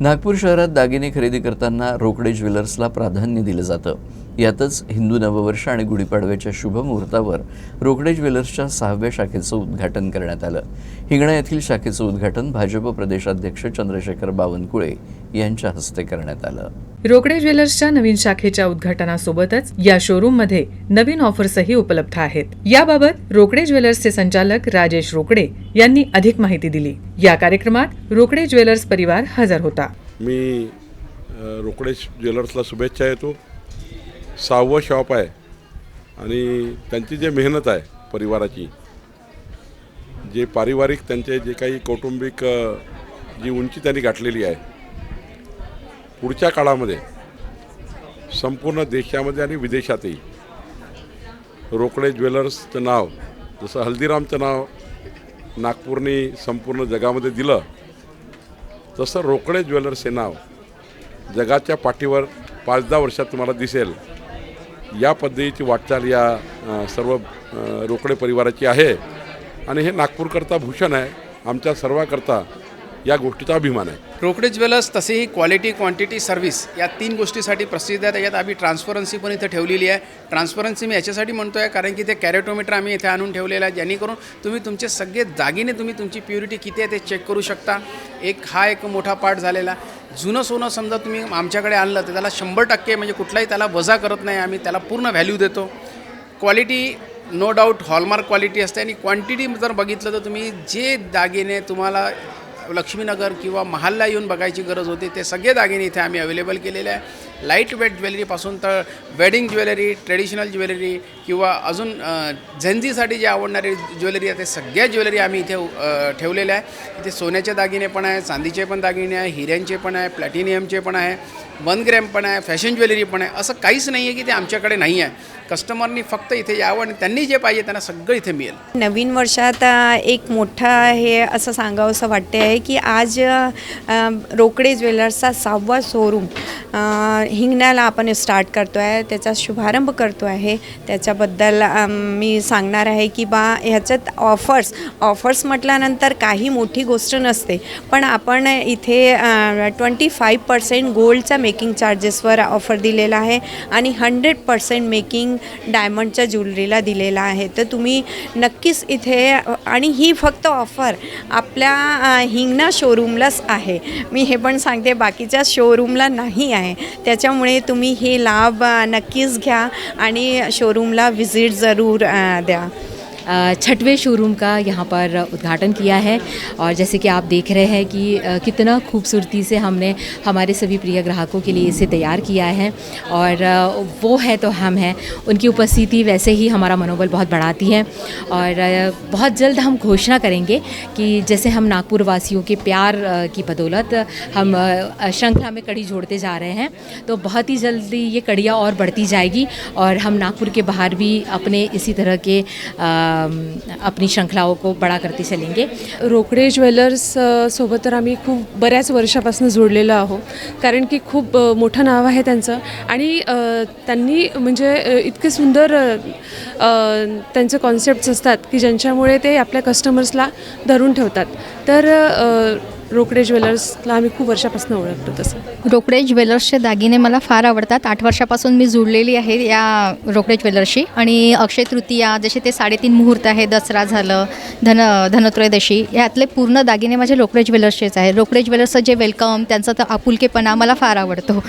नागपूर शहरात दागिने खरेदी करताना रोकडे ज्वेलर्सला प्राधान्य दिलं जातं. यातच हिंदू नववर्ष आणि गुढीपाडव्याच्या शुभ मुहूर्तावर रोकडे ज्वेलर्सच्या सहाव्या शाखेचं उद्घाटन करण्यात आलं. हिंगणा येथील शाखेचं उद्घाटन भाजप प्रदेशाध्यक्ष चंद्रशेखर बावनकुळे यांच्या हस्ते करण्यात आलं. रोकडे ज्वेलर्सच्या नवीन शाखेच्या उद्घाटनासोबतच या शोरूममध्ये नवीन ऑफर्सही उपलब्ध आहेत. याबाबत रोकडे ज्वेलर्सचे संचालक राजेश रोकडे यांनी अधिक माहिती दिली. या कार्यक्रमात रोकडे ज्वेलर्स परिवार हजर होता. मी रोकडे ज्वेलर्सला शुभेच्छा येतो सहावं शॉप आहे आणि त्यांची जे मेहनत आहे परिवाराची जे पारिवारिक त्यांचे जे काही कौटुंबिक जी उंची त्यांनी गाठलेली आहे पुढच्या काळामध्ये संपूर्ण देशामध्ये आणि विदेशातही रोकडे ज्वेलर्सचं नाव जसं हल्दीरामचं नाव नागपूरनी संपूर्ण जगामध्ये दिलं तसं रोकडे ज्वेलर्स हे नाव जगाच्या पाठीवर पाच दहा वर्षात तुम्हाला दिसेल. या पद्धतीची वाटचाल या सर्व रोकडे परिवाराची आहे. आणि हे नागपूरकरता भूषण आहे. आमच्या सर्वाकरता या गोष्टीचा अभिमान आहे. रोकडे ज्वेलर्स तसेही क्वालिटी क्वांटिटी सर्व्हिस या तीन गोष्टीसाठी प्रसिद्ध आहे त्याच्यात आम्ही ट्रान्सपरन्सी पण इथे ठेवलेली आहे. ट्रान्सपरन्सी मी याच्यासाठी म्हणतो आहे कारण की ते कॅरेटोमीटर आम्ही इथे आणून ठेवलेलं आहे. जेणेकरून तुम्ही तुमचे सगळे दागिने तुम्ही तुमची प्युरिटी किती आहे ते चेक करू शकता. एक हा एक मोठा पार्ट झालेला जुनं सोनं समजा तुम्ही आमच्याकडे आणलं तर त्याला शंभर टक्के म्हणजे कुठलाही त्याला वजा करत नाही. आम्ही त्याला पूर्ण व्हॅल्यू देतो. Quality no doubt hallmark quality असते. आणि क्वांटिटी जर बघितलं तर तुम्ही जे दागिने तुम्हाला लक्ष्मीनगर किंवा महालला येऊन बघायची गरज होती ते सगळे दागिने इथे आम्ही अवेलेबल केलेले आहे. लाइट वेट ज्वेलरीपासून तर वेडिंग ज्वेलरी ट्रेडिशनल ज्वेलरी किंवा अजून झेंझीसाठी जे आवडणारी ज्वेलरी आहे ते सगळ्या ज्वेलरी आम्ही इथे ठेवलेल्या आहे. इथे सोन्याचे दागिने पण आहे चांदीचे पण दागिने आहे हिऱ्यांचे पण आहे प्लॅटिनियमचे पण आहे वन ग्रॅम पण आहे फॅशन ज्वेलरी पण आहे. असं काहीच नाही आहे की ते आमच्याकडे नाही आहे. कस्टमरनी फक्त इथे यावं आणि त्यांनी जे पाहिजे त्यांना सगळं इथे मिळेल. नवीन वर्षात एक मोठा हे असं सांगावंसं वाटते आहे की आज रोकडे ज्वेलर्सचा सहावा शोरूम हिंगण्याला आपण स्टार्ट करतो आहे त्याचा शुभारंभ करतो आहे. त्याच्याबद्दल मी सांगणार आहे की बा ह्याच्यात ऑफर्स ऑफर्स म्हटल्यानंतर काही मोठी गोष्ट नसते. पण आपण इथे ट्वेंटी फाईव्ह पर्सेंट गोल्डच्या मेकिंग चार्जेसवर ऑफर दिलेला आहे आणि हंड्रेड पर्सेंट मेकिंग डायमंडच्या ज्वेलरीला दिलेला आहे. तर तुम्ही नक्कीच इथे आणि ही फक्त ऑफर आपल्या हिंगणा शोरूमलाच आहे. मी हे पण सांगते बाकीच्या शोरूमला नाही आहे. त्या त्याच्यामुळे तुम्ही हे लाभ नक्कीच घ्या आणि शोरूमला व्हिजिट ज़रूर द्या. छठवें शोरूम का यहाँ पर उद्घाटन किया है। और जैसे कि आप देख रहे हैं कि कितना खूबसूरती से हमने हमारे सभी प्रिय ग्राहकों के लिए इसे तैयार किया है। और वो है तो हम हैं। उनकी उपस्थिति वैसे ही हमारा मनोबल बहुत बढ़ाती है। और बहुत जल्द हम घोषणा करेंगे कि जैसे हम नागपुर वासियों के प्यार की बदौलत हम श्रृंखला में कड़ी जोड़ते जा रहे हैं तो बहुत ही जल्दी ये कड़ियाँ और बढ़ती जाएगी। और हम नागपुर के बाहर भी अपने इसी तरह के अ, अपनी श्रृंखलाओं को बड़ा करते चलेंगे। रोकडे ज्वेलर्स सोबत तर आम्ही खूप बऱ्याच वर्षापासून जोडलेलो आहो कारण की खूप मोठं नाव आहे त्यांचं. आणि त्यांनी म्हणजे इतके सुंदर त्यांचे कॉन्सेप्ट्स असतात की ज्यांच्यामुळे ते आपल्या कस्टमर्सला धरून ठेवतात. तर रोकडे ज्वेलर्सला आम्ही खूप वर्षापासून ओळखतो तसं. रोकडे ज्वेलर्सचे दागिने मला फार आवडतात. आठ वर्षापासून मी जुळलेली आहे या रोकडे ज्वेलर्सशी. आणि अक्षय तृतीया जसे ते साडेतीन मुहूर्त आहे दसरा झालं धन धनत्रयोदशी यातले पूर्ण दागिने माझे रोकडे ज्वेलर्सचेच आहे रोकडे ज्वेलर्सचं जे वेलकम त्यांचा तर आपुलकेपणा मला फार आवडतो.